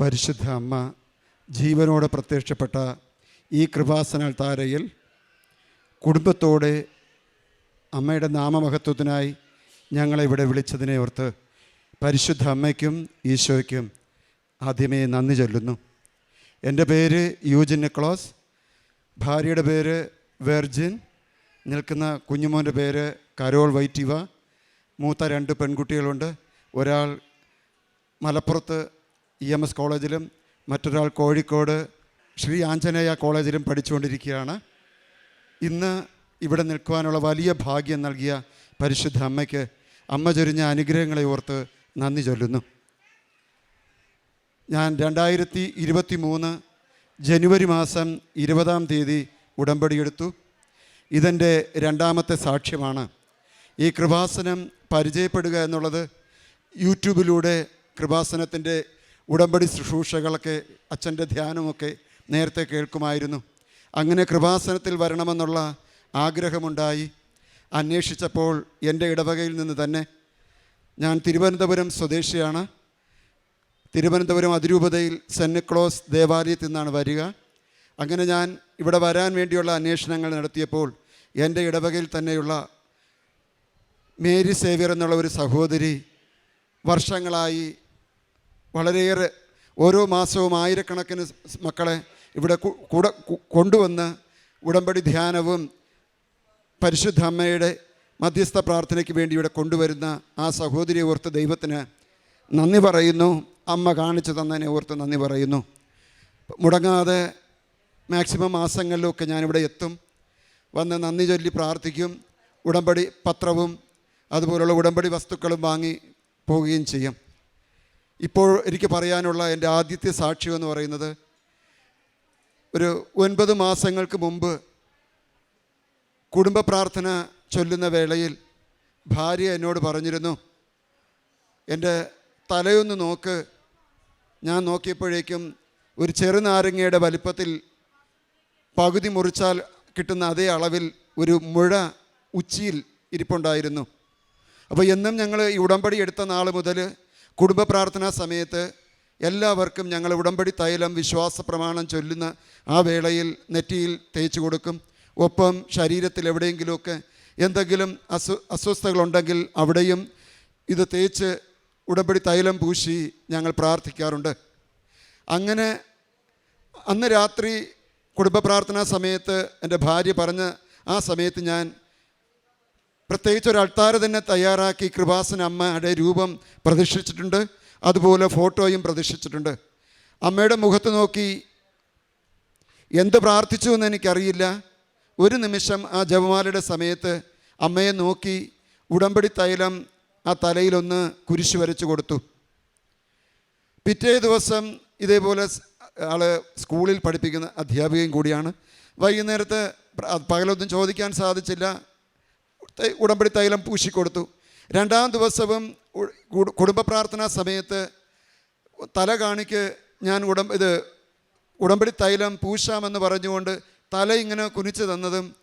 പരിശുദ്ധ അമ്മ ജീവനോട് പ്രത്യക്ഷപ്പെട്ട ഈ കൃപാസനൽ താരയിൽ കുടുംബത്തോടെ അമ്മയുടെ നാമമഹത്വത്തിനായി ഞങ്ങളെ ഇവിടെ വിളിച്ചതിനെ ഓർത്ത് പരിശുദ്ധ അമ്മയ്ക്കും ഈശോയ്ക്കും ആദ്യമേ നന്ദി ചൊല്ലുന്നു. എന്റെ പേര് യൂജിൻ നിക്ലോസ് ഭാര്യയുടെ പേര് വെർജിൻ. നിൽക്കുന്ന കുഞ്ഞുമോന്റെ പേര് കരോൾ വൈറ്റിവ. മൂത്ത രണ്ട് പെൺകുട്ടികളുണ്ട്. ഒരാൾ മലപ്പുറത്ത് ഇ എം എസ് കോളേജിലും മറ്റൊരാൾ കോഴിക്കോട് ശ്രീ ആഞ്ജനേയ കോളേജിലും പഠിച്ചുകൊണ്ടിരിക്കുകയാണ്. ഇന്ന് ഇവിടെ നിൽക്കുവാനുള്ള വലിയ ഭാഗ്യം നൽകിയ പരിശുദ്ധ അമ്മയ്ക്ക് അമ്മ ചൊരിഞ്ഞ അനുഗ്രഹങ്ങളെ ഓർത്ത് നന്ദി ചൊല്ലുന്നു. ഞാൻ രണ്ടായിരത്തി ഇരുപത്തി മൂന്ന് ജനുവരി മാസം ഇരുപതാം തീയതി ഉടമ്പടിയെടുത്തു. ഇതെന്റെ രണ്ടാമത്തെ സാക്ഷ്യമാണ്. ഈ കൃപാസനം പരിചയപ്പെടുക എന്നുള്ളത് യൂട്യൂബിലൂടെ കൃപാസനത്തിന്റെ ഉടമ്പടി ശുശ്രൂഷകളൊക്കെ അച്ഛന്റെ ധ്യാനമൊക്കെ നേരത്തെ കേൾക്കുമായിരുന്നു. അങ്ങനെ കൃപാസനത്തിൽ വരണമെന്നുള്ള ആഗ്രഹമുണ്ടായി. അന്വേഷിച്ചപ്പോൾ എന്റെ ഇടവകയിൽ നിന്ന് തന്നെ ഞാൻ തിരുവനന്തപുരം സ്വദേശിയാണ്. തിരുവനന്തപുരം അതിരൂപതയിൽ സെന്റ് നിക്ലോസ് ദേവാലയത്തിൽ നിന്നാണ് വരിക. അങ്ങനെ ഞാൻ ഇവിടെ വരാൻ വേണ്ടിയുള്ള അന്വേഷണങ്ങൾ നടത്തിയപ്പോൾ എന്റെ ഇടവകയിൽ തന്നെയുള്ള മേരി സേവ്യർ എന്നുള്ള ഒരു സഹോദരി വർഷങ്ങളായി വളരെയേറെ ഓരോ മാസവും ആയിരക്കണക്കിന് മക്കളെ ഇവിടെ കൂടെ കൊണ്ടുവന്ന് ഉടമ്പടി ധ്യാനവും പരിശുദ്ധ അമ്മയുടെ മധ്യസ്ഥ പ്രാർത്ഥനയ്ക്ക് വേണ്ടി ഇവിടെ കൊണ്ടുവരുന്ന ആ സഹോദരിയെ ഓർത്ത് ദൈവത്തിന് നന്ദി പറയുന്നു. അമ്മ കാണിച്ചു തന്നതിനെ ഓർത്ത് നന്ദി പറയുന്നു. മുടങ്ങാതെ മാക്സിമം മാസങ്ങളിലൊക്കെ ഞാനിവിടെ എത്തും. വന്ന് നന്ദി ചൊല്ലി പ്രാർത്ഥിക്കും. ഉടമ്പടി പത്രവും അതുപോലുള്ള ഉടമ്പടി വസ്തുക്കളും വാങ്ങി പോവുകയും ചെയ്യും. ഇപ്പോൾ എനിക്ക് പറയാനുള്ള എന്റെ ആദ്യത്തെ സാക്ഷ്യം എന്ന് പറയുന്നത് ഒരു ഒൻപത് മാസങ്ങൾക്ക് മുമ്പ് കുടുംബ പ്രാർത്ഥന ചൊല്ലുന്ന വേളയിൽ ഭാര്യ എന്നോട് പറഞ്ഞിരുന്നു എന്റെ തലയൊന്ന് നോക്ക്. ഞാൻ നോക്കിയപ്പോഴേക്കും ഒരു ചെറുനാരങ്ങയുടെ വലിപ്പത്തിൽ പകുതി മുറിച്ചാൽ കിട്ടുന്ന അതേ അളവിൽ ഒരു മുഴ ഉച്ചിയിൽ ഇരിപ്പുണ്ടായിരുന്നു. അപ്പോൾ എന്നും ഞങ്ങൾ ഈ ഉടമ്പടി എടുത്ത നാൾ മുതൽ കുടുംബ പ്രാർത്ഥനാ സമയത്ത് എല്ലാവർക്കും ഞങ്ങൾ ഉടമ്പടി തൈലം വിശ്വാസ പ്രമാണം ചൊല്ലുന്ന ആ വേളയിൽ നെറ്റിയിൽ തേച്ചു കൊടുക്കും. ഒപ്പം ശരീരത്തിൽ എവിടെയെങ്കിലുമൊക്കെ എന്തെങ്കിലും അസ്വ അസ്വസ്ഥതകളുണ്ടെങ്കിൽ അവിടെയും ഇത് തേച്ച് ഉടമ്പടി തൈലം പൂശി ഞങ്ങൾ പ്രാർത്ഥിക്കാറുണ്ട്. അങ്ങനെ അന്ന് രാത്രി കുടുംബ പ്രാർത്ഥനാ സമയത്ത് എന്റെ ഭാര്യ പറഞ്ഞ ആ സമയത്ത് ഞാൻ പ്രത്യേകിച്ച് ഒരു അൾത്താര തന്നെ തയ്യാറാക്കി കൃപാസന അമ്മയുടെ രൂപം പ്രതിഷ്ഠിച്ചിട്ടുണ്ട് അതുപോലെ ഫോട്ടോയും പ്രതിഷ്ഠിച്ചിട്ടുണ്ട് അമ്മയുടെ മുഖത്ത് നോക്കി എന്ത് പ്രാർത്ഥിച്ചു എന്ന് എനിക്കറിയില്ല. ഒരു നിമിഷം ആ ജപമാലയുടെ സമയത്ത് അമ്മയെ നോക്കി ഉടമ്പടി തൈലം ആ തലയിലൊന്ന് കുരിശ് വരച്ചു കൊടുത്തു. പിറ്റേ ദിവസം ഇതേപോലെ ആൾ സ്കൂളിൽ പഠിപ്പിക്കുന്ന അധ്യാപികയും കൂടിയാണ്. വൈകുന്നേരത്ത് പകലൊന്നും ചോദിക്കാൻ സാധിച്ചില്ല. ഉടമ്പടി തൈലം പൂശിക്കൊടുത്തു. രണ്ടാം ദിവസവും കുടുംബ പ്രാർത്ഥനാ സമയത്ത് തല കാണിക്ക് ഞാൻ ഉടം ഇത് ഉടമ്പടി തൈലം പൂശാമെന്ന് പറഞ്ഞുകൊണ്ട് തല ഇങ്ങനെ കുനിച്ചു തന്നതും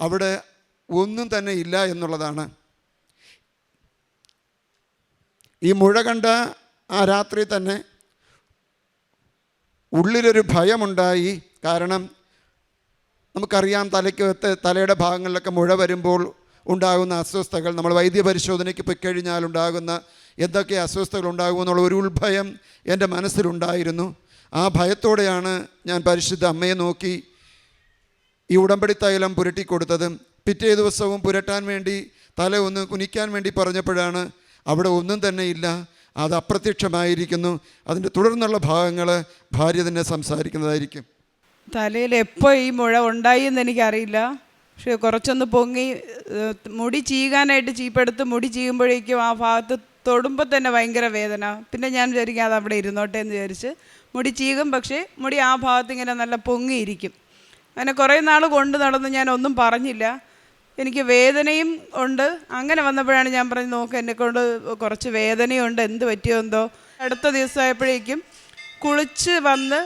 അവിടെ ഒന്നും തന്നെ ഇല്ല എന്നുള്ളതാണ്. ഈ മുഴ കണ്ട ആ രാത്രി തന്നെ ഉള്ളിലൊരു ഭയമുണ്ടായി. കാരണം നമുക്കറിയാം തലയ്ക്ക് തലയുടെ ഭാഗങ്ങളിലൊക്കെ മുഴ വരുമ്പോൾ ഉണ്ടാകുന്ന അസ്വസ്ഥതകൾ നമ്മൾ വൈദ്യപരിശോധനയ്ക്ക് പോയി കഴിഞ്ഞാൽ ഉണ്ടാകുന്ന എന്തൊക്കെ അസ്വസ്ഥതകൾ ഉണ്ടാകുമെന്നുള്ള ഒരു ഉൾഭയം എന്റെ മനസ്സിലുണ്ടായിരുന്നു. ആ ഭയത്തോടെയാണ് ഞാൻ പരിശുദ്ധ അമ്മയെ നോക്കി ഈ ഉടമ്പടി തൈലം പുരട്ടിക്കൊടുത്തത് പിറ്റേ ദിവസവും പുരട്ടാൻ വേണ്ടി തല ഒന്ന് കുനിക്കാൻ വേണ്ടി പറഞ്ഞപ്പോഴാണ് അവിടെ ഒന്നും തന്നെ ഇല്ല അത് അപ്രത്യക്ഷമായിരിക്കുന്നു. അതിന്റെ തുടർന്നുള്ള ഭാഗങ്ങൾ ഭാര്യ തന്നെ സംസാരിക്കുന്നതായിരിക്കും. തലയിൽ എപ്പോൾ ഈ മുഴ ഉണ്ടായി എന്ന് എനിക്കറിയില്ല. പക്ഷേ കുറച്ചൊന്ന് പൊങ്ങി മുടി ചീകാനായിട്ട് ചീപ്പെടുത്ത് മുടി ചീകുമ്പോഴേക്കും ആ ഭാഗത്ത് തൊടുമ്പോൾ തന്നെ ഭയങ്കര വേദന. പിന്നെ ഞാൻ വിചാരിക്കും അത് അവിടെ ഇരുന്നോട്ടെ എന്ന് വിചാരിച്ച് മുടി ചീകും പക്ഷേ മുടി ആ ഭാഗത്ത് ഇങ്ങനെ നല്ല പൊങ്ങിയിരിക്കും. അങ്ങനെ കുറേ നാൾ കൊണ്ട് നടന്ന് ഞാൻ ഒന്നും പറഞ്ഞില്ല. എനിക്ക് വേദനയും ഉണ്ട്. അങ്ങനെ വന്നപ്പോഴാണ് ഞാൻ പറഞ്ഞു നോക്ക് എന്നെ കൊണ്ട് കുറച്ച് വേദനയുണ്ട്. എന്ത് പറ്റിയോ എന്തോ? അടുത്ത ദിവസമായപ്പോഴേക്കും കുളിച്ച് വന്ന്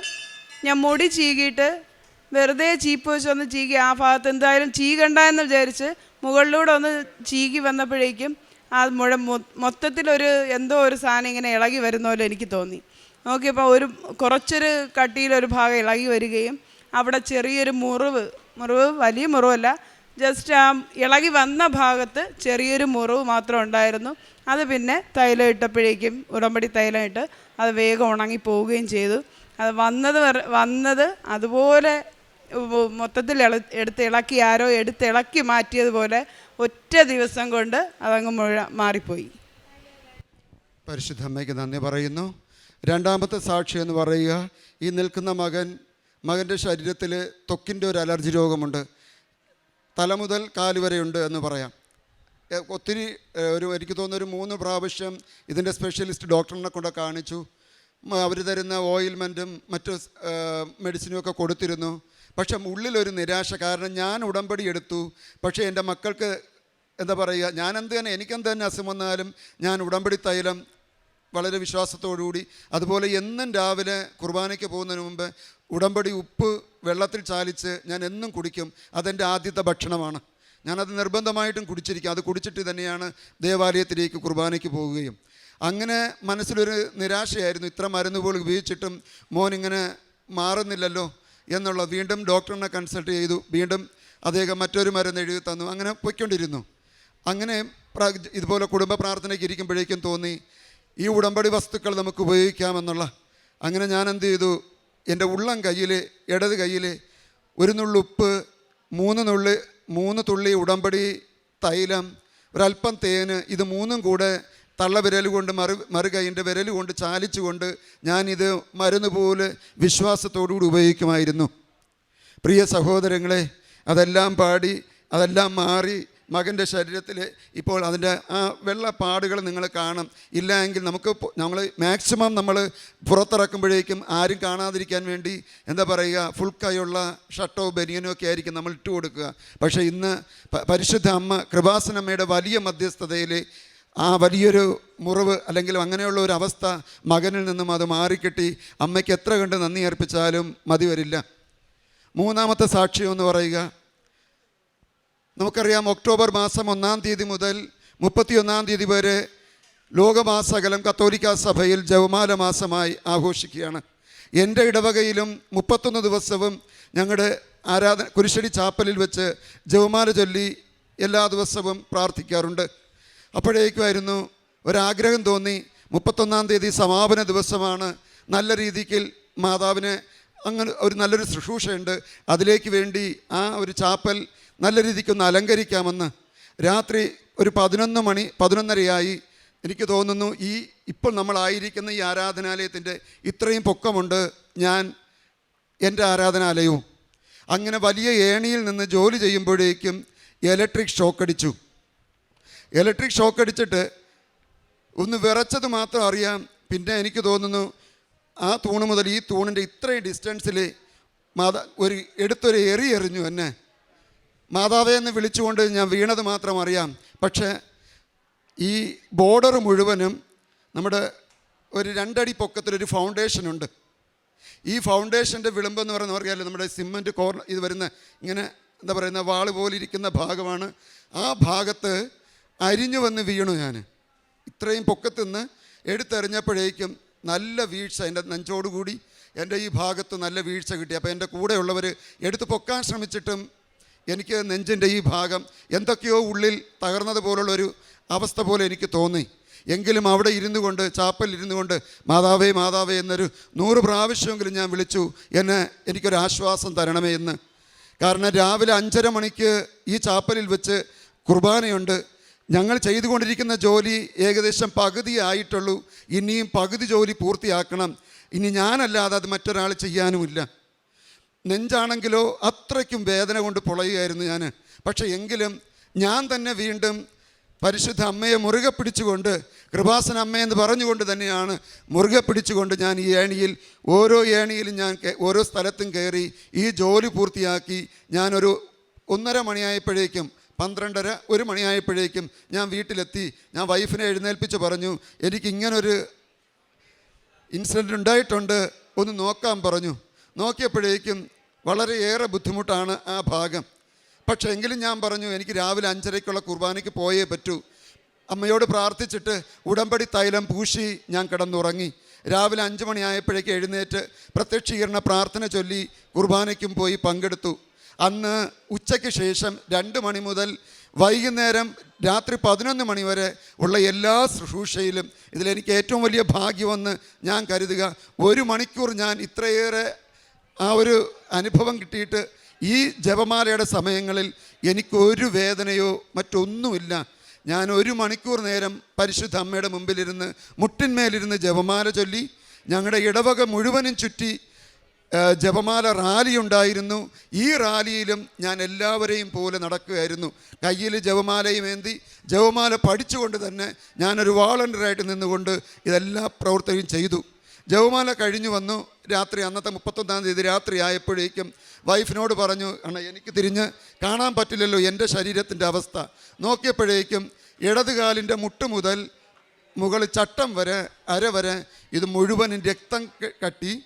ഞാൻ മുടി ചീകിയിട്ട് വെറുതെ ചീപ്പ് വെച്ച് ഒന്ന് ചീകി ആ ഭാഗത്ത് എന്തായാലും ചീകണ്ട എന്ന് വിചാരിച്ച് മുകളിലൂടെ ഒന്ന് ചീകി വന്നപ്പോഴേക്കും ആ മുഴ മൊത്തത്തിലൊരു എന്തോ ഒരു സാധനം ഇങ്ങനെ ഇളകി വരുന്ന പോലെ എനിക്ക് തോന്നി. നോക്കിയപ്പോൾ ഒരു കുറച്ചൊരു കട്ടിയിലൊരു ഭാഗം ഇളകി വരികയും അവിടെ ചെറിയൊരു മുറിവ് മുറിവ് വലിയ മുറിവല്ല ജസ്റ്റ് ആ ഇളകി വന്ന ഭാഗത്ത് ചെറിയൊരു മുറിവ് മാത്രം ഉണ്ടായിരുന്നു. അത് പിന്നെ തൈലം ഇട്ടപ്പോഴേക്കും ഉടമ്പടി തൈലം ഇട്ട് അത് വേഗം ഉണങ്ങി പോവുകയും ചെയ്തു. അത് വന്നത് വന്നത് അതുപോലെ മൊത്തത്തിൽ എടുത്ത് ഇളക്കി ആരോ എടുത്ത് ഇളക്കി മാറ്റിയതുപോലെ ഒറ്റ ദിവസം കൊണ്ട് അതങ്ങ് മുഴ മാറിപ്പോയി. പരിശുദ്ധമ്മയ്ക്ക് നന്ദി പറയുന്നു. രണ്ടാമത്തെ സാക്ഷി എന്ന് പറയുക ഈ നിൽക്കുന്ന മകൻ മകന്റെ ശരീരത്തിൽ തൊക്കിന്റെ ഒരു അലർജി രോഗമുണ്ട്. തല മുതൽ കാൽ വരെയുണ്ട് എന്ന് പറയാം. ഒത്തിരി ഒരു എനിക്ക് തോന്നുന്ന ഒരു മൂന്ന് പ്രാവശ്യം ഇതിന്റെ സ്പെഷ്യലിസ്റ്റ് ഡോക്ടറിനെ കൊണ്ട് കാണിച്ചു. അവർ തരുന്ന ഓയിൽമെന്റും മറ്റു മെഡിസിനും ഒക്കെ കൊടുത്തിരുന്നു. പക്ഷെ ഉള്ളിലൊരു നിരാശ. കാരണം ഞാൻ ഉടമ്പടി എടുത്തു. പക്ഷേ എന്റെ മക്കൾക്ക് എന്താ പറയുക ഞാൻ എന്ത് തന്നെ എനിക്കെന്ത് തന്നെ അസുഖം വന്നാലും ഞാൻ ഉടമ്പടി തൈലം വളരെ വിശ്വാസത്തോടുകൂടി. അതുപോലെ എന്നും രാവിലെ കുർബാനയ്ക്ക് പോകുന്നതിന് മുമ്പ് ഉടമ്പടി ഉപ്പ് വെള്ളത്തിൽ ചാലിച്ച് ഞാൻ എന്നും കുടിക്കും. അതെന്റെ ആദ്യത്തെ ഭക്ഷണമാണ്. ഞാനത് നിർബന്ധമായിട്ടും കുടിച്ചിരിക്കും. അത് കുടിച്ചിട്ട് തന്നെയാണ് ദേവാലയത്തിലേക്ക് കുർബാനയ്ക്ക് പോവുകയും. അങ്ങനെ മനസ്സിലൊരു നിരാശയായിരുന്നു. ഇത്ര മരുന്ന് പോലും ഉപയോഗിച്ചിട്ടും മോനിങ്ങനെ മാറുന്നില്ലല്ലോ. എന്നുള്ള വീണ്ടും ഡോക്ടറിനെ കൺസൾട്ട് ചെയ്തു. വീണ്ടും അദ്ദേഹം മറ്റൊരു മരുന്ന് എഴുതി തന്നു. അങ്ങനെ പൊയ്ക്കൊണ്ടിരുന്നു. അങ്ങനെ ഇതുപോലെ കുടുംബ പ്രാർത്ഥനയ്ക്ക് ഇരിക്കുമ്പോഴേക്കും തോന്നി ഈ ഉടമ്പടി വസ്തുക്കൾ നമുക്ക് ഉപയോഗിക്കാമെന്നുള്ള. അങ്ങനെ ഞാൻ എന്ത് ചെയ്തു? എന്റെ ഉള്ളം കയ്യിൽ ഇടത് കയ്യിൽ ഒരു നുള്ളുപ്പ് മൂന്ന് നുള്ളി മൂന്ന് തുള്ളി ഉടമ്പടി തൈലം ഒരല്പം തേന് ഇത് മൂന്നും കൂടെ തള്ള വിരൽ കൊണ്ട് മറു മറുകൈന്റെ വിരൽ കൊണ്ട് ചാലിച്ചുകൊണ്ട് ഞാനിത് മരുന്ന് പോലെ വിശ്വാസത്തോടുകൂടി ഉപയോഗിക്കുമായിരുന്നു. പ്രിയ സഹോദരങ്ങളെ അതെല്ലാം പാടി അതെല്ലാം മാറി മകന്റെ ശരീരത്തിൽ ഇപ്പോൾ അതിന്റെ ആ വെള്ള പാടുകൾ നിങ്ങൾ കാണും. ഇല്ല എങ്കിൽ നമുക്ക് നമ്മൾ മാക്സിമം നമ്മൾ പുറത്തിറക്കുമ്പോഴേക്കും ആരും കാണാതിരിക്കാൻ വേണ്ടി എന്താ പറയുക ഫുൾ കൈയുള്ള ഷർട്ടോ ബനിയനോ ഒക്കെ ആയിരിക്കും നമ്മൾ ഇട്ട് കൊടുക്കുക. പക്ഷേ ഇന്ന് പരിശുദ്ധ അമ്മ കൃപാസനമ്മയുടെ വലിയ മധ്യസ്ഥതയിൽ ആ വലിയൊരു മുറിവ് അല്ലെങ്കിൽ അങ്ങനെയുള്ള ഒരു അവസ്ഥ മകനിൽ നിന്നും അത് മാറിക്കിട്ടി അമ്മയ്ക്ക് എത്ര കണ്ട് നന്ദി അർപ്പിച്ചാലും മതി വരില്ല. മൂന്നാമത്തെ സാക്ഷ്യം എന്ന് പറയുക. നമുക്കറിയാം ഒക്ടോബർ മാസം ഒന്നാം തീയതി മുതൽ മുപ്പത്തിയൊന്നാം തീയതി വരെ ലോകമാസകലം കത്തോലിക്ക സഭയിൽ ജവമാല മാസമായി ആഘോഷിക്കുകയാണ്. എന്റെ ഇടവകയിലും മുപ്പത്തൊന്ന് ദിവസവും ഞങ്ങളുടെ ആരാധന കുരിശടി ചാപ്പലിൽ വെച്ച് ജവമാല ചൊല്ലി എല്ലാ ദിവസവും പ്രാർത്ഥിക്കാറുണ്ട്. അപ്പോഴേക്കുമായിരുന്നു ഒരാഗ്രഹം തോന്നി. മുപ്പത്തൊന്നാം തീയതി സമാപന ദിവസമാണ്. നല്ല രീതിക്ക് മാതാവിന് അങ്ങനെ ഒരു നല്ലൊരു ശുശ്രൂഷയുണ്ട്. അതിലേക്ക് വേണ്ടി ആ ഒരു ചാപ്പൽ നല്ല രീതിക്കൊന്ന് അലങ്കരിക്കാമെന്ന്. രാത്രി ഒരു പതിനൊന്ന് മണി പതിനൊന്നരയായി. എനിക്ക് തോന്നുന്നു ഈ ഇപ്പോൾ നമ്മളായിരിക്കുന്ന ഈ ആരാധനാലയത്തിന്റെ ഇത്രയും പൊക്കമുണ്ട്. ഞാൻ എന്റെ ആരാധനാലയവും. അങ്ങനെ വലിയ ഏണിയിൽ നിന്ന് ജോലി ചെയ്യുമ്പോഴേക്കും ഇലക്ട്രിക് ഷോക്ക് അടിച്ചു ഇലക്ട്രിക് ഷോക്ക് അടിച്ചിട്ട് ഒന്ന് വിറച്ചത് മാത്രം അറിയാം പിന്നെ എനിക്ക് തോന്നുന്നു ആ തൂണ് മുതൽ ഈ തൂണിന്റെ ഇത്രയും ഡിസ്റ്റൻസിൽ മാതാ ഒരു എടുത്തൊരു എറി എറിഞ്ഞു എന്നെ. മാതാവേ എന്ന് വിളിച്ചുകൊണ്ട് ഞാൻ വീണത് മാത്രം അറിയാം. പക്ഷേ ഈ ബോർഡർ മുഴുവനും നമ്മുടെ ഒരു രണ്ടടി പൊക്കത്തിലൊരു ഫൗണ്ടേഷനുണ്ട് ഈ ഫൗണ്ടേഷന്റെ വിളിമ്പെന്ന് പറയുന്ന അറിയാമല്ലോ നമ്മുടെ സിമന്റ് കോർണർ ഇത് വരുന്ന ഇങ്ങനെ എന്താ പറയുന്ന വാൾ പോലിരിക്കുന്ന ഭാഗമാണ്. ആ ഭാഗത്ത് അരിഞ്ഞു വന്ന് വീണു ഞാൻ. ഇത്രയും പൊക്കത്തുനിന്ന് എടുത്തെറിഞ്ഞപ്പോഴേക്കും നല്ല വീഴ്ച എന്റെ നെഞ്ചോടുകൂടി എന്റെ ഈ ഭാഗത്ത് നല്ല വീഴ്ച കിട്ടി. അപ്പോൾ എന്റെ കൂടെയുള്ളവർ എടുത്ത് പൊക്കാൻ ശ്രമിച്ചിട്ടും എനിക്ക് നെഞ്ചിന്റെ ഈ ഭാഗം എന്തൊക്കെയോ ഉള്ളിൽ തകർന്നതുപോലുള്ളൊരു അവസ്ഥ പോലെ എനിക്ക് തോന്നി. എങ്കിലും അവിടെ ഇരുന്നു കൊണ്ട് ചാപ്പൽ ഇരുന്നു കൊണ്ട് മാതാവേ മാതാവേ എന്നൊരു നൂറ് പ്രാവശ്യമെങ്കിലും ഞാൻ വിളിച്ചു എന്നെ എനിക്കൊരു ആശ്വാസം തരണമേ എന്ന്. കാരണം രാവിലെ അഞ്ചര മണിക്ക് ഈ ചാപ്പലിൽ വെച്ച് കുർബാനയുണ്ട്. ഞങ്ങൾ ചെയ്തുകൊണ്ടിരിക്കുന്ന ജോലി ഏകദേശം പകുതി ആയിട്ടുള്ളൂ ഇനിയും പകുതി ജോലി പൂർത്തിയാക്കണം. ഇനി ഞാനല്ലാതെ അത് മറ്റൊരാൾ ചെയ്യാനുമില്ല. നെഞ്ചാണെങ്കിലോ അത്രയ്ക്കും വേദന കൊണ്ട് പൊളയുകയായിരുന്നു ഞാൻ. പക്ഷേ എങ്കിലും ഞാൻ തന്നെ വീണ്ടും പരിശുദ്ധ അമ്മയെ മുറുകെ പിടിച്ചുകൊണ്ട് കൃപാസന അമ്മയെന്ന് പറഞ്ഞുകൊണ്ട് തന്നെയാണ് മുറുകെ പിടിച്ചുകൊണ്ട് ഞാൻ ഈ ഏണിയിൽ ഓരോ ഏണിയിലും ഞാൻ ഓരോ സ്ഥലത്തും കയറി ഈ ജോലി പൂർത്തിയാക്കി. ഞാനൊരു ഒന്നര മണിയായപ്പോഴേക്കും പന്ത്രണ്ടര ഒരു മണിയായപ്പോഴേക്കും ഞാൻ വീട്ടിലെത്തി. ഞാൻ വൈഫിനെ എഴുന്നേൽപ്പിച്ച് പറഞ്ഞു എനിക്ക് ഇങ്ങനൊരു ഇൻസിഡന്റ് ഉണ്ടായിട്ടുണ്ട്. ഒന്ന് നോക്കാൻ പറഞ്ഞു. നോക്കിയപ്പോഴേക്കും വളരെയേറെ ബുദ്ധിമുട്ടാണ് ആ ഭാഗം. പക്ഷേ എങ്കിലും ഞാൻ പറഞ്ഞു എനിക്ക് രാവിലെ അഞ്ചരയ്ക്കുള്ള കുർബാനയ്ക്ക് പോയേ പറ്റൂ. അമ്മയോട് പ്രാർത്ഥിച്ചിട്ട് ഉടമ്പടി തൈലം പൂശി ഞാൻ കിടന്നുറങ്ങി. രാവിലെ അഞ്ച് മണിയായപ്പോഴേക്ക് എഴുന്നേറ്റ് പ്രത്യക്ഷീകരണ പ്രാർത്ഥന ചൊല്ലി കുർബാനയ്ക്കും പോയി പങ്കെടുത്തു. അന്ന് ഉച്ചയ്ക്ക് ശേഷം രണ്ട് മണി മുതൽ വൈകുന്നേരം രാത്രി പതിനൊന്ന് മണി വരെ ഉള്ള എല്ലാ ശുശ്രൂഷയിലും ഇതിലെനിക്ക് ഏറ്റവും വലിയ ഭാഗ്യമെന്ന് ഞാൻ കരുതുക. ഒരു മണിക്കൂർ ഞാൻ ഇത്രയേറെ ആ ഒരു അനുഭവം കിട്ടിയിട്ട് ഈ ജപമാലയുടെ സമയങ്ങളിൽ എനിക്കൊരു വേദനയോ മറ്റൊന്നുമില്ല. ഞാൻ ഒരു മണിക്കൂർ നേരം പരിശുദ്ധ അമ്മയുടെ മുമ്പിലിരുന്ന് മുട്ടിന്മേലിരുന്ന് ജപമാല ചൊല്ലി ഞങ്ങളുടെ ഇടവക മുഴുവനും ചുറ്റി ജപമാല റാലി ഉണ്ടായിരുന്നു. ഈ റാലിയിലും ഞാൻ എല്ലാവരെയും പോലെ നടക്കുകയായിരുന്നു. കയ്യിൽ ജപമാലയും ഏന്തി ജപമാല പഠിച്ചുകൊണ്ട് തന്നെ ഞാനൊരു വാളണ്ടറായിട്ട് നിന്നുകൊണ്ട് ഇതെല്ലാ പ്രവർത്തനവും ചെയ്തു. ജപമാല കഴിഞ്ഞു വന്നു. രാത്രി അന്നത്തെ മുപ്പത്തൊന്നാം തീയതി രാത്രി ആയപ്പോഴേക്കും വൈഫിനോട് പറഞ്ഞു അണ എനിക്ക് തിരിഞ്ഞ് കാണാൻ പറ്റില്ലല്ലോ എന്റെ ശരീരത്തിന്റെ അവസ്ഥ. നോക്കിയപ്പോഴേക്കും ഇടതുകാലിന്റെ മുട്ട് മുതൽ മുകളിൽ ചട്ടം വരെ അര വരെ ഇത് മുഴുവനും രക്തം കട്ടി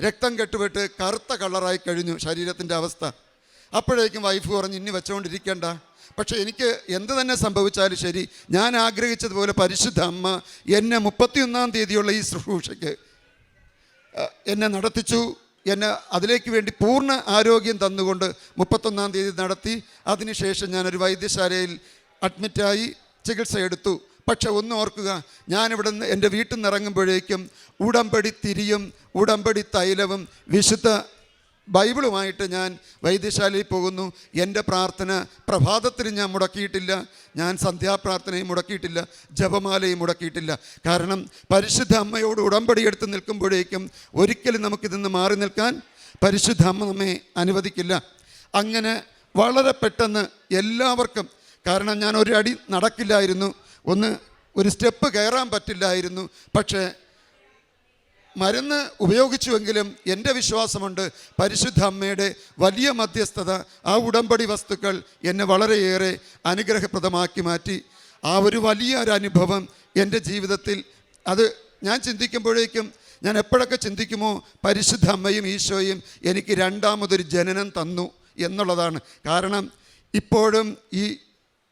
രക്തം കെട്ടുപെട്ട് കറുത്ത കളറായി കഴിഞ്ഞു ശരീരത്തിന്റെ അവസ്ഥ. അപ്പോഴേക്കും വൈഫ് പറഞ്ഞ് ഇനി വെച്ചുകൊണ്ടിരിക്കേണ്ട പക്ഷേ എനിക്ക് എന്ത് തന്നെ സംഭവിച്ചാലും ശരി ഞാൻ ആഗ്രഹിച്ചതുപോലെ പരിശുദ്ധ അമ്മ എന്നെ മുപ്പത്തിയൊന്നാം തീയതിയുള്ള ഈ ശുശ്രൂഷയ്ക്ക് എന്നെ നടത്തിച്ചു. എന്നെ അതിലേക്ക് വേണ്ടി പൂർണ ആരോഗ്യം തന്നുകൊണ്ട് മുപ്പത്തൊന്നാം തീയതി നടത്തി. അതിനുശേഷം ഞാനൊരു വൈദ്യശാലയിൽ അഡ്മിറ്റായി ചികിത്സ എടുത്തു പക്ഷെ ഒന്ന് ഓർക്കുക ഞാനിവിടെ നിന്ന് എന്റെ വീട്ടിൽ നിന്ന് ഇറങ്ങുമ്പോഴേക്കും ഉടമ്പടി തിരിയും ഉടമ്പടി തൈലവും വിശുദ്ധ ബൈബിളുമായിട്ട് ഞാൻ വൈദ്യശാലയിൽ പോകുന്നു. എന്റെ പ്രാർത്ഥന പ്രഭാതത്തിൽ ഞാൻ മുടക്കിയിട്ടില്ല ഞാൻ സന്ധ്യാപ്രാർത്ഥനയും മുടക്കിയിട്ടില്ല ജപമാലയും മുടക്കിയിട്ടില്ല. കാരണം പരിശുദ്ധ അമ്മയോട് ഉടമ്പടി എടുത്ത് നിൽക്കുമ്പോഴേക്കും ഒരിക്കലും നമുക്കിതിന്ന് മാറി നിൽക്കാൻ പരിശുദ്ധ അമ്മ നമ്മെ അനുവദിക്കില്ല. അങ്ങനെ വളരെ പെട്ടെന്ന് എല്ലാവർക്കും കാരണം ഞാൻ ഒരു അടി നടക്കില്ലായിരുന്നു ഒന്ന് ഒരു സ്റ്റെപ്പ് കയറാൻ പറ്റില്ലായിരുന്നു. പക്ഷേ മരുന്ന് ഉപയോഗിച്ചുവെങ്കിലും എന്റെ വിശ്വാസമുണ്ട് പരിശുദ്ധ അമ്മയുടെ വലിയ മധ്യസ്ഥത ആ ഉടമ്പടി വസ്തുക്കൾ എന്നെ വളരെയേറെ അനുഗ്രഹപ്രദമാക്കി മാറ്റി. ആ ഒരു വലിയ ഒരു അനുഭവം എന്റെ ജീവിതത്തിൽ അത് ഞാൻ ചിന്തിക്കുമ്പോഴേക്കും ഞാൻ എപ്പോഴൊക്കെ ചിന്തിക്കുമോ പരിശുദ്ധ അമ്മയും ഈശോയും എനിക്ക് രണ്ടാമതൊരു ജനനം തന്നു എന്നുള്ളതാണ്. കാരണം ഇപ്പോഴും ഈ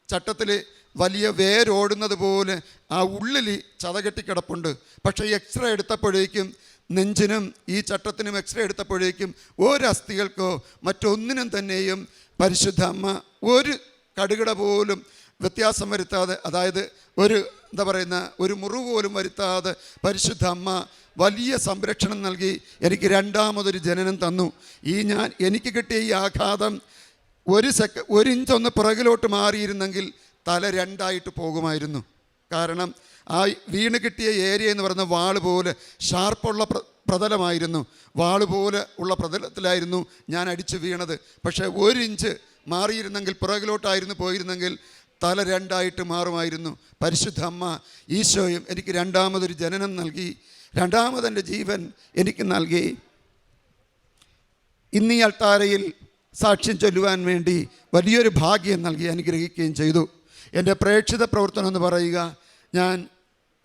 ചട്ടത്തിൽ വലിയ വേരോടുന്നത് പോലെ ആ ഉള്ളിൽ ചതകെട്ടിക്കിടപ്പുണ്ട്. പക്ഷേ എക്സ്റേ എടുത്തപ്പോഴേക്കും നെഞ്ചിനും ഈ ചട്ടത്തിനും എക്സ്റേ എടുത്തപ്പോഴേക്കും ഒരസ്ഥികൾക്കോ മറ്റൊന്നിനും തന്നെയും പരിശുദ്ധ അമ്മ ഒരു കടുകിട പോലും വ്യത്യാസം വരുത്താതെ അതായത് ഒരു എന്താ പറയുന്ന ഒരു മുറിവ് പോലും വരുത്താതെ പരിശുദ്ധ അമ്മ വലിയ സംരക്ഷണം നൽകി എനിക്ക് രണ്ടാമതൊരു ജനനം തന്നു. ഈ ഞാൻ എനിക്ക് കിട്ടിയ ഈ ആഘാതം ഒരു സെക്ക ഒരു ഇഞ്ച് ഒന്ന് പുറകിലോട്ട് മാറിയിരുന്നെങ്കിൽ തല രണ്ടായിട്ട് പോകുമായിരുന്നു. കാരണം ആ വീണ് കിട്ടിയ ഏരിയ എന്ന് പറയുന്ന വാൾ പോലെ ഷാർപ്പുള്ള പ്ര പ്രതലമായിരുന്നു. വാൾ പോലെ ഉള്ള പ്രതലത്തിലായിരുന്നു ഞാൻ അടിച്ചു വീണത്. പക്ഷേ ഒരു ഇഞ്ച് മാറിയിരുന്നെങ്കിൽ പുറകിലോട്ടായിരുന്നു പോയിരുന്നെങ്കിൽ തല രണ്ടായിട്ട് മാറുമായിരുന്നു. പരിശുദ്ധ അമ്മ ഈശോയും എനിക്ക് രണ്ടാമതൊരു ജനനം നൽകി. രണ്ടാമതെന്റെ ജീവൻ എനിക്ക് നൽകി. ഇന്ന് അൾത്താരയിൽ സാക്ഷ്യം ചൊല്ലുവാൻ വേണ്ടി വലിയൊരു ഭാഗ്യം നൽകി അനുഗ്രഹിക്കുകയും ചെയ്തു. എന്റെ പ്രേക്ഷിത പ്രവർത്തനം എന്ന് പറയുക ഞാൻ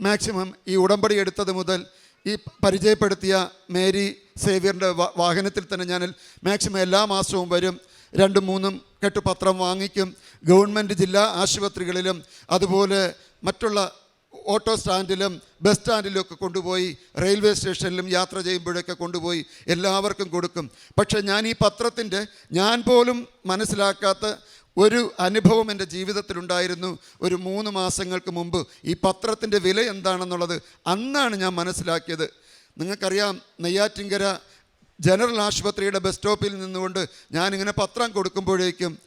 മാക്സിമം ഈ ഉടമ്പടി എടുത്തത് മുതൽ ഈ പരിചയപ്പെടുത്തിയ മേരി സേവ്യറിന്റെ വാഹനത്തിൽ തന്നെ ഞാൻ മാക്സിമം എല്ലാ മാസവും വരും. രണ്ടും മൂന്നും കെട്ട് പത്രം വാങ്ങിക്കും. ഗവൺമെന്റ് ജില്ലാ ആശുപത്രികളിലും അതുപോലെ മറ്റുള്ള ഓട്ടോ സ്റ്റാൻഡിലും ബസ് സ്റ്റാൻഡിലും ഒക്കെ കൊണ്ടുപോയി റെയിൽവേ സ്റ്റേഷനിലും യാത്ര ചെയ്യുമ്പോഴൊക്കെ കൊണ്ടുപോയി എല്ലാവർക്കും കൊടുക്കും. പക്ഷേ ഞാൻ ഈ പത്രത്തിന്റെ ഞാൻ പോലും മനസ്സിലാക്കാത്ത ഒരു അനുഭവം എന്റെ ജീവിതത്തിലുണ്ടായിരുന്നു ഒരു മൂന്ന് മാസങ്ങൾക്ക് മുമ്പ്. ഈ പത്രത്തിന്റെ വില എന്താണെന്നുള്ളത് അന്നാണ് ഞാൻ മനസ്സിലാക്കിയത്. നിങ്ങൾക്കറിയാം നെയ്യാറ്റിങ്കര ജനറൽ ആശുപത്രിയുടെ ബസ് സ്റ്റോപ്പിൽ നിന്നുകൊണ്ട് ഞാനിങ്ങനെ പത്രം കൊടുക്കുമ്പോഴേക്കും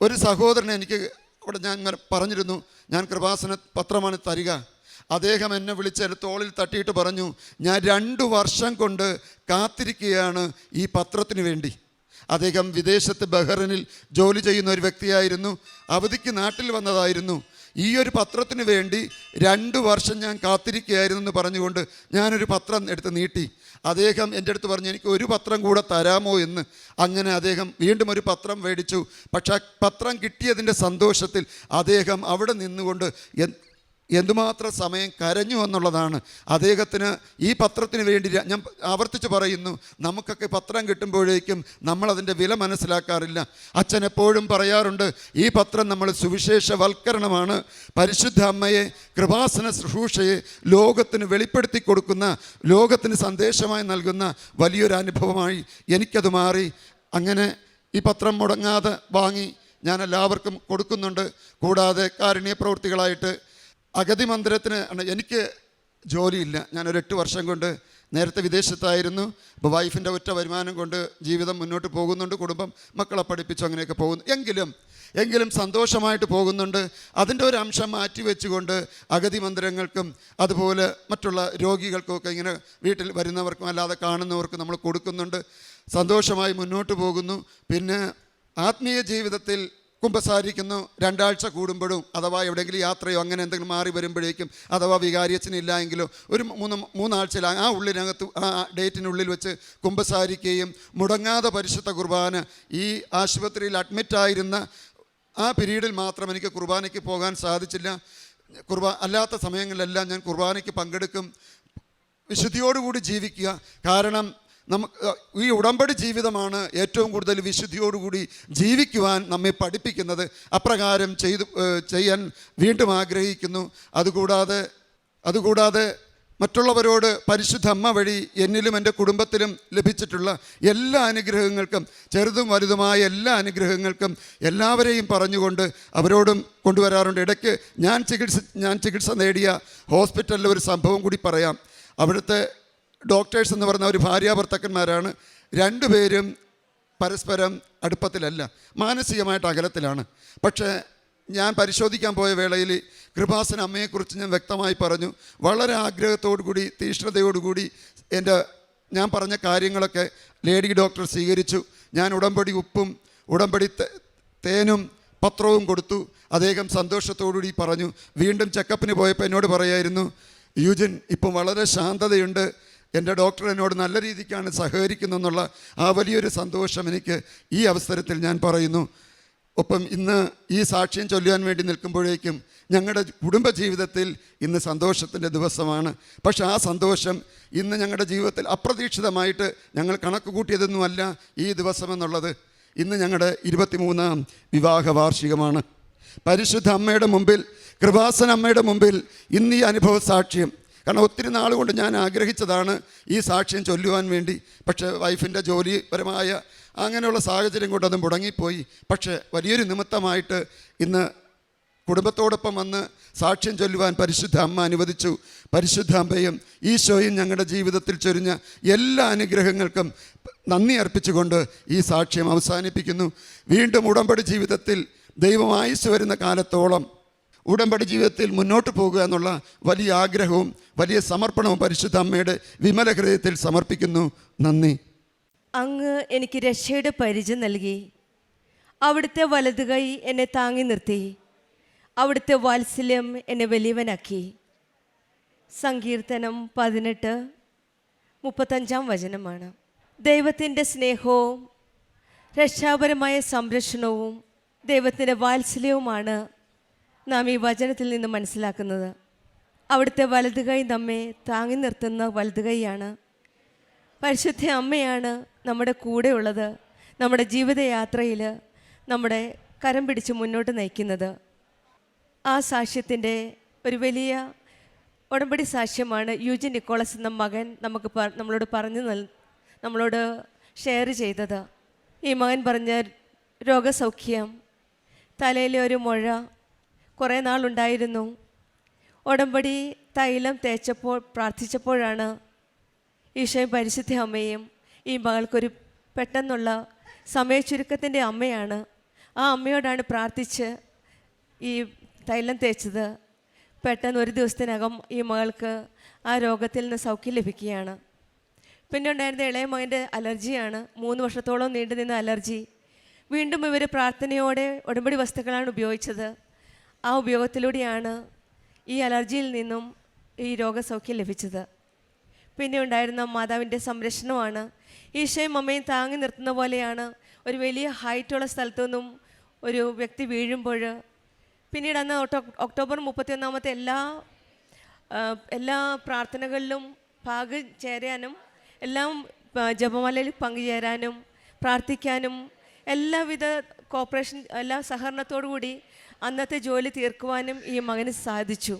ഒരു സഹോദരൻ എനിക്ക് അവിടെ ഞാൻ പറഞ്ഞിരുന്നു ഞാൻ കൃപാസന പത്രമാണ് തരിക. അദ്ദേഹം എന്നെ വിളിച്ച് എന്റെ തോളിൽ തട്ടിയിട്ട് പറഞ്ഞു ഞാൻ രണ്ട് വർഷം കൊണ്ട് കാത്തിരിക്കുകയാണ് ഈ പത്രത്തിന് വേണ്ടി. അദ്ദേഹം വിദേശത്ത് ബഹ്റിനിൽ ജോലി ചെയ്യുന്ന ഒരു വ്യക്തിയായിരുന്നു. അവധിക്ക് നാട്ടിൽ വന്നതായിരുന്നു. ഈ ഒരു പത്രത്തിന് വേണ്ടി രണ്ട് വർഷം ഞാൻ കാത്തിരിക്കുകയായിരുന്നു എന്ന് പറഞ്ഞുകൊണ്ട് ഞാനൊരു പത്രം എടുത്ത് നീട്ടി. അദ്ദേഹം എന്റെ അടുത്ത് പറഞ്ഞു എനിക്ക് ഒരു പത്രം കൂടെ തരാമോ? എന്ന് അങ്ങനെ അദ്ദേഹം വീണ്ടും ഒരു പത്രം മേടിച്ചു. പക്ഷേ പത്രം കിട്ടിയതിന്റെ സന്തോഷത്തിൽ അദ്ദേഹം അവിടെ നിന്നുകൊണ്ട് എന്തുമാത്രം സമയം കരഞ്ഞു എന്നുള്ളതാണ്. അദ്ദേഹത്തിന് ഈ പത്രത്തിന് വേണ്ടി ഞാൻ ആവർത്തിച്ച് പറയുന്നു നമുക്കൊക്കെ പത്രം കിട്ടുമ്പോഴേക്കും നമ്മളതിന്റെ വില മനസ്സിലാക്കാറില്ല. അച്ഛൻ എപ്പോഴും പറയാറുണ്ട് ഈ പത്രം നമ്മൾ സുവിശേഷവൽക്കരണമാണ്. പരിശുദ്ധ അമ്മയെ കൃപാസന ശുശ്രൂഷയെ ലോകത്തിന് വെളിപ്പെടുത്തി കൊടുക്കുന്ന ലോകത്തിന് സന്ദേശമായി നൽകുന്ന വലിയൊരു അനുഭവമായി എനിക്കത് മാറി. അങ്ങനെ ഈ പത്രം മുടങ്ങാതെ വാങ്ങി ഞാൻ എല്ലാവർക്കും കൊടുക്കുന്നുണ്ട്. കൂടാതെ കാരുണ്യ പ്രവൃത്തികളായിട്ട് അഗതി മന്ദിരത്തിന് എനിക്ക് ജോലിയില്ല. ഞാനൊരു എട്ട് വർഷം കൊണ്ട് നേരത്തെ വിദേശത്തായിരുന്നു. ഇപ്പോൾ വൈഫിന്റെ ഒറ്റ വരുമാനം കൊണ്ട് ജീവിതം മുന്നോട്ട് പോകുന്നുണ്ട്. കുടുംബം മക്കളെ പഠിപ്പിച്ചു അങ്ങനെയൊക്കെ പോകുന്നു. എങ്കിലും എങ്കിലും സന്തോഷമായിട്ട് പോകുന്നുണ്ട്. അതിന്റെ ഒരു അംശം മാറ്റി വെച്ചുകൊണ്ട് അഗതി മന്ദിരങ്ങൾക്കും അതുപോലെ മറ്റുള്ള രോഗികൾക്കുമൊക്കെ ഇങ്ങനെ വീട്ടിൽ വരുന്നവർക്കും അല്ലാതെ കാണുന്നവർക്കും നമ്മൾ കൊടുക്കുന്നുണ്ട്. സന്തോഷമായി മുന്നോട്ട് പോകുന്നു. പിന്നെ ആത്മീയ ജീവിതത്തിൽ കുമ്പസാരിക്കുന്നു. രണ്ടാഴ്ച കൂടുമ്പോഴും അഥവാ എവിടെയെങ്കിലും യാത്രയോ അങ്ങനെ എന്തെങ്കിലും മാറി വരുമ്പോഴേക്കും അഥവാ വികാരിയച്ഛനില്ല എങ്കിലോ ഒരു മൂന്ന് മൂന്നാഴ്ചയിൽ ആ ഉള്ളിനകത്ത് ആ ഡേറ്റിനുള്ളിൽ വെച്ച് കുമ്പസാരിക്കുകയും മുടങ്ങാതെ പരിശുദ്ധ കുർബാന ഈ ആശുപത്രിയിൽ അഡ്മിറ്റായിരുന്ന ആ പീരീഡിൽ മാത്രം എനിക്ക് കുർബാനയ്ക്ക് പോകാൻ സാധിച്ചില്ല. കുർബാ അല്ലാത്ത സമയങ്ങളിലെല്ലാം ഞാൻ കുർബാനയ്ക്ക് പങ്കെടുക്കും. വിശുദ്ധിയോടുകൂടി ജീവിക്കുക. കാരണം നമുക്ക് ഈ ഉടമ്പടി ജീവിതമാണ് ഏറ്റവും കൂടുതൽ വിശുദ്ധിയോടുകൂടി ജീവിക്കുവാൻ നമ്മെ പഠിപ്പിക്കുന്നത്. അപ്രകാരം ചെയ്തു ചെയ്യാൻ വീണ്ടും ആഗ്രഹിക്കുന്നു. അതുകൂടാതെ അതുകൂടാതെ മറ്റുള്ളവരോട് പരിശുദ്ധ അമ്മ വഴി എന്നിലും എന്റെ കുടുംബത്തിലും ലഭിച്ചിട്ടുള്ള എല്ലാ അനുഗ്രഹങ്ങൾക്കും ചെറുതും വലുതുമായ എല്ലാ അനുഗ്രഹങ്ങൾക്കും എല്ലാവരെയും പറഞ്ഞുകൊണ്ട് അവരോടും കൊണ്ടുവരാറുണ്ട്. ഇടയ്ക്ക് ഞാൻ ചികിത്സ ഞാൻ ചികിത്സ നേടിയ ഹോസ്പിറ്റലിലെ ഒരു സംഭവം കൂടി പറയാം. അവിടുത്തെ ഡോക്ടേഴ്സ് എന്ന് പറഞ്ഞ ഒരു ഭാര്യാഭർത്തക്കന്മാരാണ് രണ്ടുപേരും പരസ്പരം അടുപ്പത്തിലല്ല മാനസികമായിട്ട് അകലത്തിലാണ്. പക്ഷേ ഞാൻ പരിശോധിക്കാൻ പോയ വേളയിൽ കൃപാസന അമ്മയെക്കുറിച്ച് ഞാൻ വ്യക്തമായി പറഞ്ഞു. വളരെ ആഗ്രഹത്തോടുകൂടി തീഷ്ണതയോടുകൂടി എന്റെ ഞാൻ പറഞ്ഞ കാര്യങ്ങളൊക്കെ ലേഡി ഡോക്ടർ സ്വീകരിച്ചു. ഞാൻ ഉടമ്പടി ഉപ്പും ഉടമ്പടി തേനും പത്രവും കൊടുത്തു. അദ്ദേഹം സന്തോഷത്തോടുകൂടി പറഞ്ഞു. വീണ്ടും ചെക്കപ്പിന് പോയപ്പോൾ എന്നോട് പറയായിരുന്നു യുജിൻ ഇപ്പം വളരെ ശാന്തതയുണ്ട്. എന്റെ ഡോക്ടർ എന്നോട് നല്ല രീതിക്കാണ് സഹകരിക്കുന്നതെന്നുള്ള ആ വലിയൊരു സന്തോഷം എനിക്ക് ഈ അവസരത്തിൽ ഞാൻ പറയുന്നു. ഒപ്പം ഇന്ന് ഈ സാക്ഷ്യം ചൊല്ലുവാൻ വേണ്ടി നിൽക്കുമ്പോഴേക്കും ഞങ്ങളുടെ കുടുംബജീവിതത്തിൽ ഇന്ന് സന്തോഷത്തിന്റെ ദിവസമാണ്. പക്ഷെ ആ സന്തോഷം ഇന്ന് ഞങ്ങളുടെ ജീവിതത്തിൽ അപ്രതീക്ഷിതമായിട്ട് ഞങ്ങൾ കണക്ക് കൂട്ടിയതൊന്നുമല്ല ഈ ദിവസം എന്നുള്ളത് ഇന്ന് ഞങ്ങളുടെ ഇരുപത്തിമൂന്നാം വിവാഹ വാർഷികമാണ് പരിശുദ്ധ അമ്മയുടെ മുമ്പിൽ കൃപാസന അമ്മയുടെ മുമ്പിൽ ഇന്ന് ഈ അനുഭവ സാക്ഷ്യം കാരണം ഒത്തിരി നാളുകൊണ്ട് ഞാൻ ആഗ്രഹിച്ചതാണ് ഈ സാക്ഷ്യം ചൊല്ലുവാൻ വേണ്ടി. പക്ഷേ വൈഫിന്റെ ജോലിപരമായ അങ്ങനെയുള്ള സാഹചര്യം കൊണ്ട് അത് മുടങ്ങിപ്പോയി. പക്ഷേ വലിയൊരു നിമിത്തമായിട്ട് ഇന്ന് കുടുംബത്തോടൊപ്പം വന്ന് സാക്ഷ്യം ചൊല്ലുവാൻ പരിശുദ്ധ അമ്മ അനുവദിച്ചു. പരിശുദ്ധ അമ്മയും ഈശോയും ഞങ്ങളുടെ ജീവിതത്തിൽ ചൊരിഞ്ഞ എല്ലാ അനുഗ്രഹങ്ങൾക്കും നന്ദി അർപ്പിച്ചുകൊണ്ട് ഈ സാക്ഷ്യം അവസാനിപ്പിക്കുന്നു. വീണ്ടും ഉടമ്പടി ജീവിതത്തിൽ ദൈവം ആയുസ് വരുന്ന കാലത്തോളം ഉടമ്പടി ജീവിതത്തിൽ മുന്നോട്ട് പോകുക എന്നുള്ള വലിയ ആഗ്രഹവും വലിയ സമർപ്പണവും പരിശുദ്ധ അമ്മയുടെ വിമല ഹൃദയത്തിൽ സമർപ്പിക്കുന്നു. നന്ദി. അങ്ങ് എനിക്ക് രക്ഷയുടെ പരിചയം നൽകി. അവിടുത്തെ വലതുകൈ എന്നെ താങ്ങി നിർത്തി. അവിടുത്തെ വാത്സല്യം എന്നെ വലിയവനാക്കി. സങ്കീർത്തനം പതിനെട്ട് മുപ്പത്തഞ്ചാം വചനമാണ്. ദൈവത്തിന്റെ സ്നേഹവും രക്ഷാപരമായ സംരക്ഷണവും ദൈവത്തിന്റെ വാത്സല്യവുമാണ് നാം ഈ വചനത്തിൽ നിന്ന് മനസ്സിലാക്കുന്നത് അവിടുത്തെ വലതുകൈ നമ്മെ താങ്ങി നിർത്തുന്ന വലതു കൈയാണ്. പരിശുദ്ധ അമ്മയാണ് നമ്മുടെ കൂടെയുള്ളത് നമ്മുടെ ജീവിതയാത്രയിൽ നമ്മുടെ കരം പിടിച്ച് മുന്നോട്ട് നയിക്കുന്നത്. ആ സാക്ഷ്യത്തിന്റെ ഒരു വലിയ ഉടമ്പടി സാക്ഷ്യമാണ് യുജി നിക്കോളസ് എന്ന മകൻ നമുക്ക് നമ്മളോട് പറഞ്ഞു നൽ നമ്മളോട് ഷെയർ ചെയ്തത്. ഈ മകൻ പറഞ്ഞ രോഗസൗഖ്യം തലയിലെ ഒരു മുഴ കുറേ നാളുണ്ടായിരുന്നു. ഉടമ്പടി തൈലം തേച്ചപ്പോൾ പ്രാർത്ഥിച്ചപ്പോഴാണ് ഈശോയും പരിശുദ്ധ അമ്മയും ഈ മകൾക്കൊരു പെട്ടെന്നുള്ള സമയച്ചുരുക്കത്തിന്റെ അമ്മയാണ്. ആ അമ്മയോടാണ് പ്രാർത്ഥിച്ച് ഈ തൈലം തേച്ചത്. പെട്ടെന്ന് ഒരു ദിവസത്തിനകം ഈ മകൾക്ക് ആ രോഗത്തിൽ നിന്ന് സൗഖ്യം ലഭിക്കുകയാണ്. പിന്നെ ഉണ്ടായിരുന്ന ഇളയ മകന്റെ അലർജിയാണ്. മൂന്ന് വർഷത്തോളം നീണ്ടു നിന്ന അലർജി. വീണ്ടും ഇവർ പ്രാർത്ഥനയോടെ ഉടമ്പടി വസ്തുക്കളാണ് ഉപയോഗിച്ചത്. ആ ഉപയോഗത്തിലൂടെയാണ് ഈ അലർജിയിൽ നിന്നും ഈ രോഗസൗഖ്യം ലഭിച്ചത്. പിന്നെ ഉണ്ടായിരുന്ന മാതാവിന്റെ സംരക്ഷണമാണ്. ഈശോയും അമ്മയും താങ്ങി നിർത്തുന്ന പോലെയാണ് ഒരു വലിയ ഹൈറ്റുള്ള സ്ഥലത്തു നിന്നും ഒരു വ്യക്തി വീഴുമ്പോൾ. പിന്നീട് അന്ന് ഒക്ടോ- ഒക്ടോബർ മുപ്പത്തിയൊന്നാമത്തെ എല്ലാ എല്ലാ പ്രാർത്ഥനകളിലും ഭാഗം ചേരാനും എല്ലാം ജപമാലയിൽ പങ്കുചേരാനും പ്രാർത്ഥിക്കാനും എല്ലാവിധ കോപ്പറേഷൻ എല്ലാ സഹകരണത്തോടു കൂടി അന്നത്തെ ജോലി തീർക്കുവാനും ഈ മകന് സാധിച്ചു.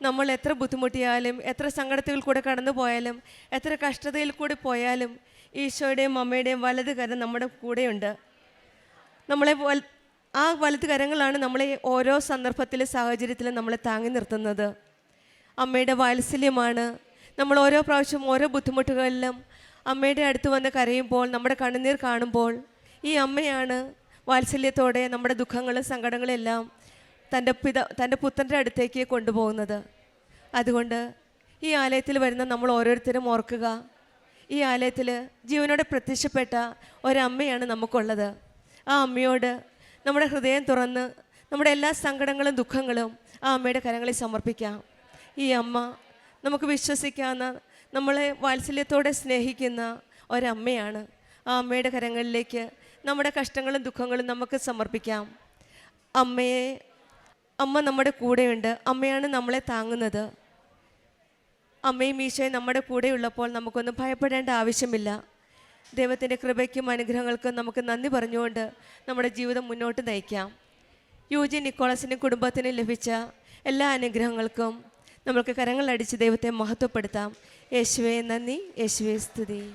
നമ്മൾ എത്ര ബുദ്ധിമുട്ടിയാലും എത്ര സങ്കടത്തിൽ കൂടെ കടന്നു പോയാലും എത്ര കഷ്ടതയിൽ കൂടെ പോയാലും ഈശോയുടെയും അമ്മയുടെയും വലത് കരം നമ്മുടെ കൂടെയുണ്ട്. നമ്മളെ ആ വലത് കരങ്ങളാണ് നമ്മളെ ഓരോ സന്ദർഭത്തിലും സാഹചര്യത്തിലും നമ്മളെ താങ്ങി നിർത്തുന്നത്. അമ്മയുടെ വാത്സല്യമാണ്. നമ്മൾ ഓരോ പ്രാവശ്യം ഓരോ ബുദ്ധിമുട്ടുകളിലും അമ്മയുടെ അടുത്ത് വന്ന് കരയുമ്പോൾ നമ്മുടെ കണ്ണുനീർ കാണുമ്പോൾ ഈ അമ്മയാണ് വാത്സല്യത്തോടെ നമ്മുടെ ദുഃഖങ്ങളും സങ്കടങ്ങളും എല്ലാം തന്റെ പിത തന്റെ പുത്രന്റെ അടുത്തേക്ക് കൊണ്ടുപോകുന്നത്. അതുകൊണ്ട് ഈ ആലയത്തിൽ വരുന്ന നമ്മൾ ഓരോരുത്തരും ഓർക്കുക ഈ ആലയത്തിൽ ജീവനോടെ പ്രത്യക്ഷപ്പെട്ട ഒരമ്മയാണ് നമുക്കുള്ളത്. ആ അമ്മയോട് നമ്മുടെ ഹൃദയം തുറന്ന് നമ്മുടെ എല്ലാ സങ്കടങ്ങളും ദുഃഖങ്ങളും ആ അമ്മയുടെ കരങ്ങളിൽ സമർപ്പിക്കാം. ഈ അമ്മ നമുക്ക് വിശ്വസിക്കാവുന്ന നമ്മളെ വാത്സല്യത്തോടെ സ്നേഹിക്കുന്ന ഒരമ്മയാണ് ആ അമ്മയുടെ കരങ്ങളിലേക്ക് നമ്മുടെ കഷ്ടങ്ങളും ദുഃഖങ്ങളും നമുക്ക് സമർപ്പിക്കാം. അമ്മയെ അമ്മ നമ്മുടെ കൂടെയുണ്ട്. അമ്മയാണ് നമ്മളെ താങ്ങുന്നത്. അമ്മയും ഈശോയും നമ്മുടെ കൂടെയുള്ളപ്പോൾ നമുക്കൊന്നും ഭയപ്പെടേണ്ട ആവശ്യമില്ല. ദൈവത്തിന്റെ കൃപയ്ക്കും അനുഗ്രഹങ്ങൾക്കും നമുക്ക് നന്ദി പറഞ്ഞുകൊണ്ട് നമ്മുടെ ജീവിതം മുന്നോട്ട് നയിക്കാം. യു ജി നിക്കോളസിനും കുടുംബത്തിനും ലഭിച്ച എല്ലാ അനുഗ്രഹങ്ങൾക്കും നമുക്ക് കരങ്ങളടിച്ച് ദൈവത്തെ മഹത്വപ്പെടുത്താം. യേശുവേ നന്ദി. യേശുവേ സ്തുതി.